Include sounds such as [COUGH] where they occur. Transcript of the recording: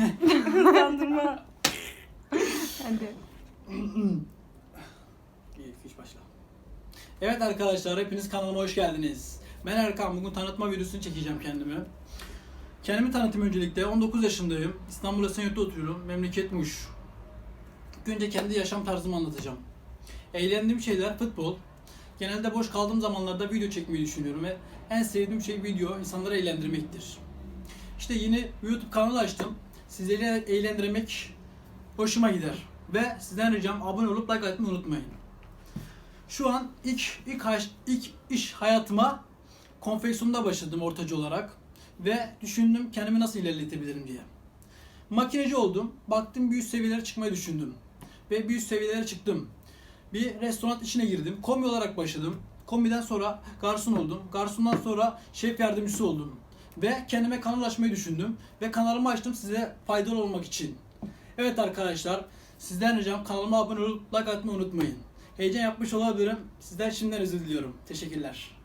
[LAUGHS] Kandırma. Hadi. Hiç başla. Evet arkadaşlar, hepiniz kanalıma hoş geldiniz. Ben Erkan, bugün tanıtma videosunu çekeceğim kendimi. Kendimi tanıtayım öncelikle. 19 yaşındayım. İstanbul Esenyurt'ta oturuyorum. Memleket Muş. İlk Önce kendi yaşam tarzımı anlatacağım. Eğlendiğim şeyler futbol. Genelde boş kaldığım zamanlarda video çekmeyi düşünüyorum ve en sevdiğim şey video, insanları eğlendirmektir. İşte yeni YouTube kanalı açtım. Sizleri eğlendirmek hoşuma gider. Ve sizden ricam abone olup like atmayı unutmayın. Şu an ilk ilk haş- ilk iş hayatıma konfeksiyonda başladım ortacı olarak ve düşündüm kendimi nasıl ilerletebilirim diye. Makineci oldum. Baktım bir üst seviyelere çıkmayı düşündüm. Ve bir üst seviyelere çıktım. Bir restoran içine girdim. Kombi olarak başladım. Kombiden sonra garson oldum. Garsondan sonra şef yardımcısı oldum. Ve kendime kanal açmayı düşündüm. Ve kanalımı açtım size faydalı olmak için. Evet arkadaşlar, sizden ricam kanalıma abone olup like atmayı unutmayın. Heyecan yapmış olabilirim. Sizden şimdiden özür diliyorum. Teşekkürler.